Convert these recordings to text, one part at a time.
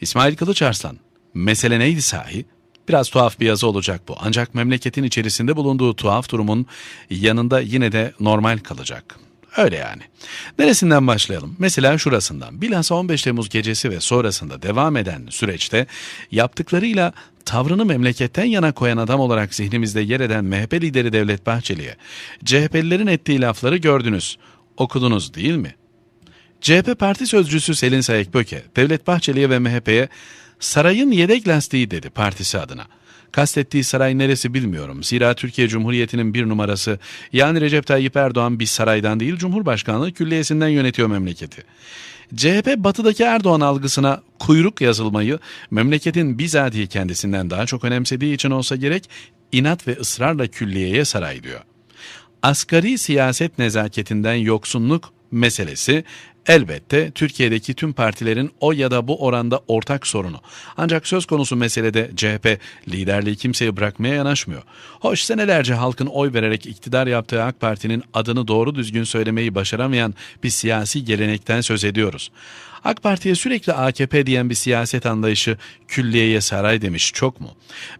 İsmail Kılıçarslan, mesele neydi sahi? Biraz tuhaf bir yazı olacak bu. Ancak memleketin içerisinde bulunduğu tuhaf durumun yanında yine de normal kalacak. Öyle yani. Neresinden başlayalım? Mesela şurasından. Bilhassa 15 Temmuz gecesi ve sonrasında devam eden süreçte yaptıklarıyla tavrını memleketten yana koyan adam olarak zihnimizde yer eden MHP lideri Devlet Bahçeli'ye CHP'lilerin ettiği lafları gördünüz, okudunuz değil mi? CHP Parti Sözcüsü Selin Sayekböke, Devlet Bahçeli'ye ve MHP'ye sarayın yedek lastiği dedi partisi adına. Kastettiği saray neresi bilmiyorum. Zira Türkiye Cumhuriyeti'nin bir numarası yani Recep Tayyip Erdoğan bir saraydan değil Cumhurbaşkanlığı külliyesinden yönetiyor memleketi. CHP batıdaki Erdoğan algısına kuyruk yazılmayı memleketin bizatihi kendisinden daha çok önemsediği için olsa gerek inat ve ısrarla külliyeye saray diyor. Asgari siyaset nezaketinden yoksunluk meselesi elbette Türkiye'deki tüm partilerin o ya da bu oranda ortak sorunu. Ancak söz konusu meselede CHP liderliği kimseye bırakmaya yanaşmıyor. Hoş senelerce halkın oy vererek iktidar yaptığı AK Parti'nin adını doğru düzgün söylemeyi başaramayan bir siyasi gelenekten söz ediyoruz. AK Parti'ye sürekli AKP diyen bir siyaset anlayışı külliyeye saray demiş çok mu?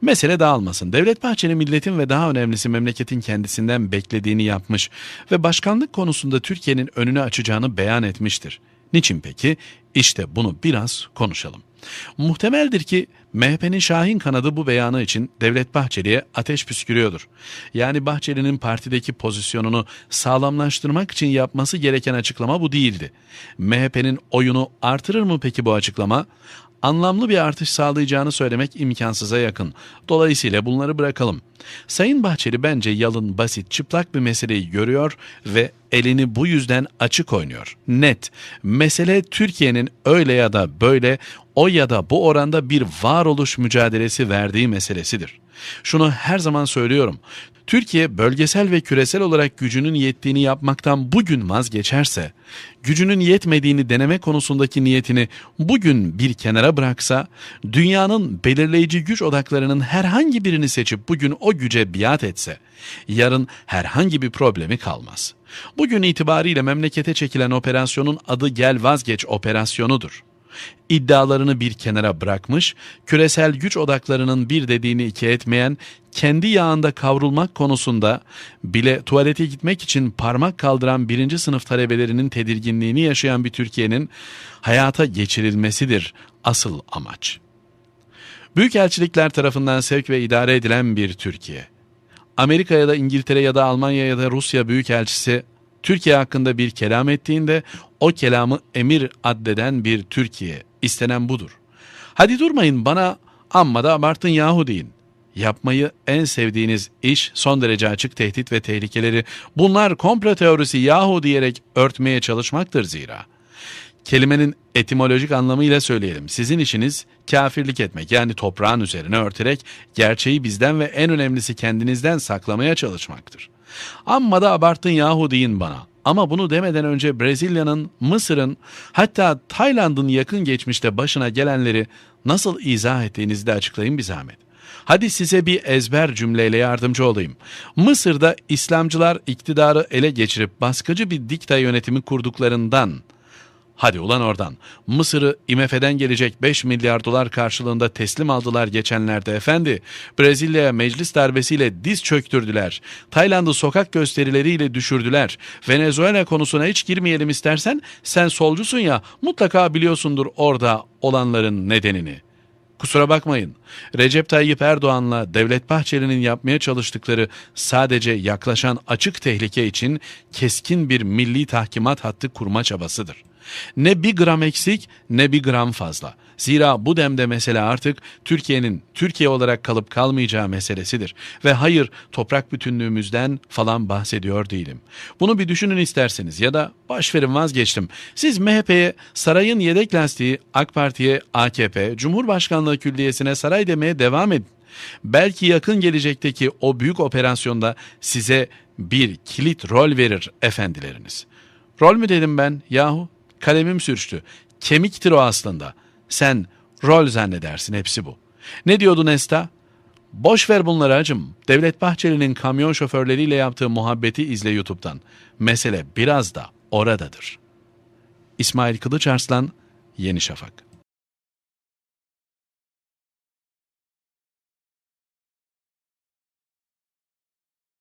Mesele dağılmasın. Devlet Bahçeli milletin ve daha önemlisi memleketin kendisinden beklediğini yapmış ve başkanlık konusunda Türkiye'nin önünü açacağını beyan etmiştir. Niçin peki? İşte bunu biraz konuşalım. Muhtemeldir ki MHP'nin Şahin kanadı bu beyanı için Devlet Bahçeli'ye ateş püskürüyordur. Yani Bahçeli'nin partideki pozisyonunu sağlamlaştırmak için yapması gereken açıklama bu değildi. MHP'nin oyunu artırır mı peki bu açıklama? anlamlı bir artış sağlayacağını söylemek imkansıza yakın. Dolayısıyla bunları bırakalım. Sayın Bahçeli bence yalın, basit, çıplak bir meseleyi görüyor ve elini bu yüzden açık oynuyor. Net. Mesele Türkiye'nin öyle ya da böyle o ya da bu oranda bir varoluş mücadelesi verdiği meselesidir. Şunu her zaman söylüyorum. Türkiye bölgesel ve küresel olarak gücünün yettiğini yapmaktan bugün vazgeçerse, gücünün yetmediğini deneme konusundaki niyetini bugün bir kenara bıraksa, dünyanın belirleyici güç odaklarının herhangi birini seçip bugün o güce biat etse, yarın herhangi bir problemi kalmaz. Bugün itibariyle memlekete çekilen operasyonun adı gel vazgeç operasyonudur iddialarını bir kenara bırakmış, küresel güç odaklarının bir dediğini iki etmeyen, kendi yağında kavrulmak konusunda bile tuvalete gitmek için parmak kaldıran birinci sınıf talebelerinin tedirginliğini yaşayan bir Türkiye'nin hayata geçirilmesidir asıl amaç. Büyükelçilikler tarafından sevk ve idare edilen bir Türkiye. Amerika ya da İngiltere ya da Almanya ya da Rusya büyükelçisi Türkiye hakkında bir kelam ettiğinde o kelamı emir addeden bir Türkiye. istenen budur. Hadi durmayın bana amma da abartın yahu deyin. Yapmayı en sevdiğiniz iş son derece açık tehdit ve tehlikeleri bunlar komplo teorisi yahu diyerek örtmeye çalışmaktır zira. Kelimenin etimolojik anlamıyla söyleyelim. Sizin işiniz kafirlik etmek yani toprağın üzerine örterek gerçeği bizden ve en önemlisi kendinizden saklamaya çalışmaktır. Amma da abarttın yahu deyin bana. Ama bunu demeden önce Brezilya'nın, Mısır'ın hatta Tayland'ın yakın geçmişte başına gelenleri nasıl izah ettiğinizi de açıklayın bir zahmet. Hadi size bir ezber cümleyle yardımcı olayım. Mısır'da İslamcılar iktidarı ele geçirip baskıcı bir dikta yönetimi kurduklarından Hadi ulan oradan. Mısır'ı IMF'den gelecek 5 milyar dolar karşılığında teslim aldılar geçenlerde efendi. Brezilya'ya meclis darbesiyle diz çöktürdüler. Tayland'ı sokak gösterileriyle düşürdüler. Venezuela konusuna hiç girmeyelim istersen sen solcusun ya mutlaka biliyorsundur orada olanların nedenini. Kusura bakmayın. Recep Tayyip Erdoğan'la Devlet Bahçeli'nin yapmaya çalıştıkları sadece yaklaşan açık tehlike için keskin bir milli tahkimat hattı kurma çabasıdır. Ne bir gram eksik ne bir gram fazla. Zira bu demde mesele artık Türkiye'nin Türkiye olarak kalıp kalmayacağı meselesidir. Ve hayır toprak bütünlüğümüzden falan bahsediyor değilim. Bunu bir düşünün isterseniz ya da başverin vazgeçtim. Siz MHP'ye sarayın yedek lastiği, AK Parti'ye AKP, Cumhurbaşkanlığı Külliyesi'ne saray demeye devam edin. Belki yakın gelecekteki o büyük operasyonda size bir kilit rol verir efendileriniz. Rol mü dedim ben yahu? Kalemim sürçtü. Kemiktir o aslında. Sen rol zannedersin hepsi bu. Ne diyordu Nesta? Boş ver bunları acım. Devlet Bahçeli'nin kamyon şoförleriyle yaptığı muhabbeti izle YouTube'dan. Mesele biraz da oradadır. İsmail Kılıç Arslan, Yeni Şafak